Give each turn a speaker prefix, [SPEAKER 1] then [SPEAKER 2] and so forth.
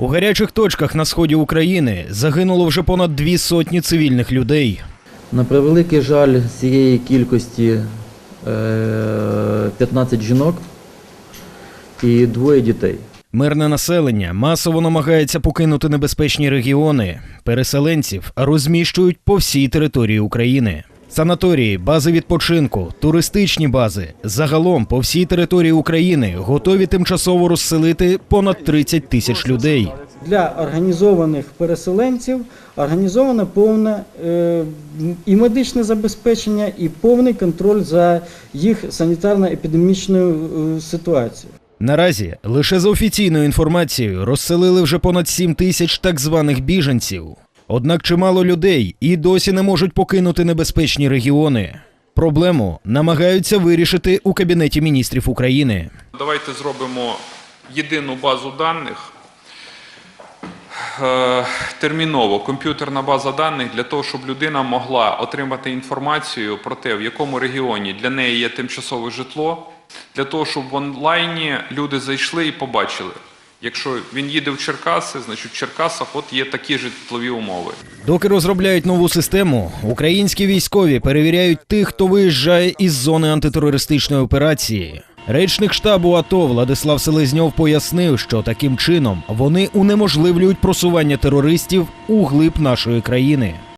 [SPEAKER 1] У гарячих точках на сході України загинуло вже понад дві сотні цивільних людей.
[SPEAKER 2] На превеликий жаль, з цієї кількості е, 15 жінок і двоє дітей.
[SPEAKER 1] Мирне населення масово намагається покинути небезпечні регіони. Переселенців розміщують по всій території України. Санаторії, бази відпочинку, туристичні бази загалом по всій території України готові тимчасово розселити понад 30 тисяч людей.
[SPEAKER 3] Для організованих переселенців організоване повне е, і медичне забезпечення, і повний контроль за їх санітарно-епідемічною е, ситуацією.
[SPEAKER 1] Наразі лише за офіційною інформацією розселили вже понад 7 тисяч так званих біженців. Однак чимало людей і досі не можуть покинути небезпечні регіони. Проблему намагаються вирішити у кабінеті міністрів України.
[SPEAKER 4] Давайте зробимо єдину базу даних. е, Терміново комп'ютерна база даних для того, щоб людина могла отримати інформацію про те, в якому регіоні для неї є тимчасове житло, для того, щоб в онлайні люди зайшли і побачили. Якщо він їде в Черкаси, значить в Черкасах от є такі житлові умови.
[SPEAKER 1] Доки розробляють нову систему, українські військові перевіряють тих, хто виїжджає із зони антитерористичної операції. Речник штабу АТО Владислав Селезньов пояснив, що таким чином вони унеможливлюють просування терористів у глиб нашої країни.